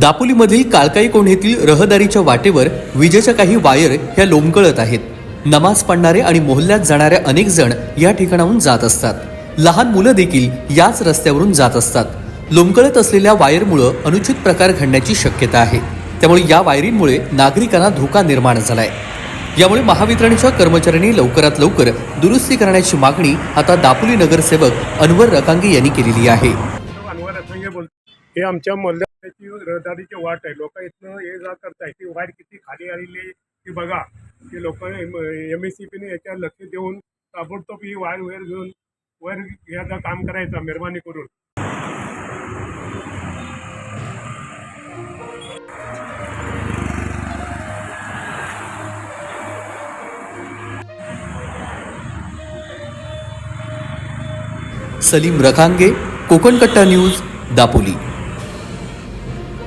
दापोलीमधील काळकाई कोंढेतील रहदारीच्या वाटेवर विजेच्या काही वायर ह्या लोंबकळत आहेत. नमाज पडणारे आणि मोहल्ल्यात जाणाऱ्या अनेक जण या ठिकाणाहून जात असतात. लहान मुलं देखील याच रस्त्यावरून जात असतात. लोंबकळत असलेल्या वायरमुळं अनुचित प्रकार घडण्याची शक्यता आहे. त्यामुळे या वायरींमुळे नागरिकांना धोका निर्माण झालाय. यामुळे महावितरणच्या कर्मचाऱ्यांनी लवकरात लवकर दुरुस्ती करण्याची मागणी आता दापोली नगरसेवक अनवर रकांगे यांनी केलेली आहे. अनवर हे आमच्या त्याची रहदारीची वाट आहे. लोक इथनं ये जा करताय ती वाट किती खाली आलेली ती बघा. की लोक एम एस सी पीने याच्यावर लक्ष देऊन ताबडतोब ही वायर वर घेऊन वर याचा काम करायचं मेहरबानी करून. सलीम रखांगे कोकणकट्टा न्यूज दापोली.